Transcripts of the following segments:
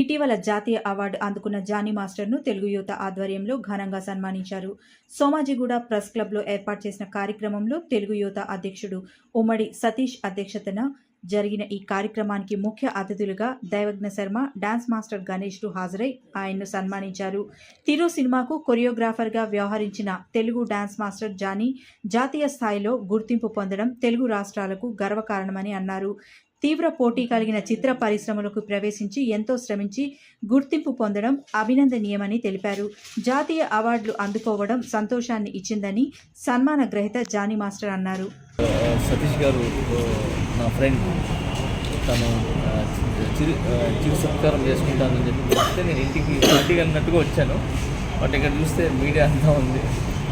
ఇటీవల జాతీయ అవార్డు అందుకున్న జానీ మాస్టర్ను తెలుగు యువత ఆధ్వర్యంలో ఘనంగా సన్మానించారు. సోమాజిగూడ ప్రెస్ క్లబ్లో ఏర్పాటు చేసిన కార్యక్రమంలో తెలుగు యువత అధ్యక్షుడు ఉమ్మడి సతీష్ అధ్యక్షతన జరిగిన ఈ కార్యక్రమానికి ముఖ్య అతిథులుగా దైవజ్ఞ శర్మ డాన్స్ మాస్టర్ గణేష్లు హాజరై ఆయన్ను సన్మానించారు. తిరు సినిమాకు కొరియోగ్రాఫర్గా వ్యవహరించిన తెలుగు డాన్స్ మాస్టర్ జానీ జాతీయ స్థాయిలో గుర్తింపు పొందడం తెలుగు రాష్ట్రాలకు గర్వకారణమని అన్నారు. తీవ్ర పోటీ కలిగిన చిత్ర పరిశ్రమలకు ప్రవేశించి ఎంతో శ్రమించి గుర్తింపు పొందడం అభినందనీయమని తెలిపారు. జాతీయ అవార్డులు అందుకోవడం సంతోషాన్ని ఇచ్చిందని సన్మాన గ్రహీత జానీ మాస్టర్ అన్నారు. సతీష్ గారు నా ఫ్రెండ్ తను చిరు చిరు సత్కారం చేసుకుంటానని చెప్పి చెప్తే నేను ఇంటికి ఇంటికి అన్నట్టుగా వచ్చాను. బట్ ఇక్కడ చూస్తే మీడియా అంతా ఉంది.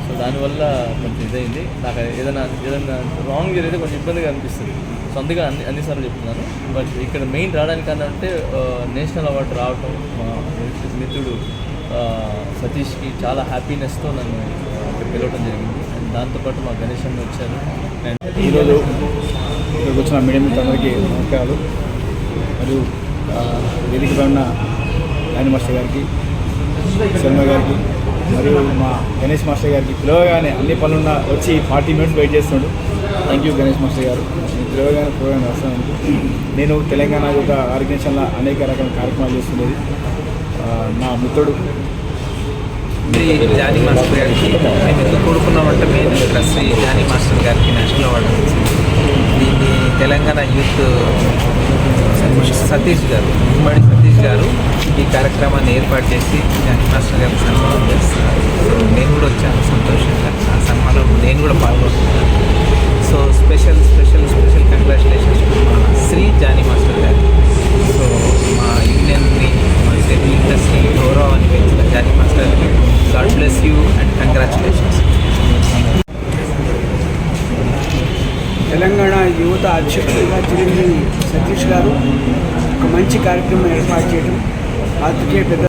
సో దానివల్ల కొంచెం ఇదైంది. నాకు ఏదైనా ఏదైనా రాంగ్ జరిగితే కొంచెం ఇబ్బందిగా అనిపిస్తుంది. సో అందుకే అన్ని అన్నిసార్లు చెప్తున్నాను. బట్ ఇక్కడ మెయిన్ రావడానికి అంటే నేషనల్ అవార్డు రావటం మా మిత్రుడు సతీష్కి చాలా హ్యాపీనెస్తో నన్ను ఆ, ఇక్కడ జరిగింది. అండ్ దాంతోపాటు మా గణేష్ అన్న వచ్చారు. ఈరోజు ఇక్కడికి వచ్చిన మీడియా మిత్రులందరికీ నమస్కారాలు. మరియు వేదికపై ఉన్న యాని మాస్టర్ గారికి శర్మ గారికి మరియు మా గణేష్ మాస్టర్ గారికి పిలవగానే అన్ని పనులున్న వచ్చి ఫార్టీ మినిట్స్ వెయిట్ చేస్తున్నాడు. Thank you Ganesh master garu. నేను పిలవగానే ప్రోగ్రామ్ వస్తాను నేను తెలంగాణ యొక్క ఆర్గనైజేషన్లో అనేక రకాల కార్యక్రమాలు చేస్తుండేది నా మిత్రుడు. జానీ మాస్టర్ గారికి మేము ఎందుకు కోరుకున్నామంటే మెయిన్ ఇక్కడ జానీ మాస్టర్ గారికి నేషనల్ దీన్ని తెలంగాణ యూత్ సతీష్ గారు ఉమ్మడి సతీష్ గారు ఈ కార్యక్రమాన్ని ఏర్పాటు చేసి మాస్టర్ గారికి సన్మానం చేస్తున్నారు. సో నేను కూడా వచ్చాను సంతోషంగా. ఆ సన్మానంలో నేను కూడా పాల్గొంటున్నాను. So special special special congratulations మా శ్రీ జానీ మాస్టర్ గారు. సో మా యూనియన్ని మా తెలుగు ఇండస్ట్రీ గౌరవాన్ని పెంచిన Johnny master god bless you and congratulations. Telangana యువత అధ్యక్షుడిగా చిరంజీవి సతీష్ గారు ఒక మంచి కార్యక్రమం ఏర్పాటు చేయడం అందుకే పెద్ద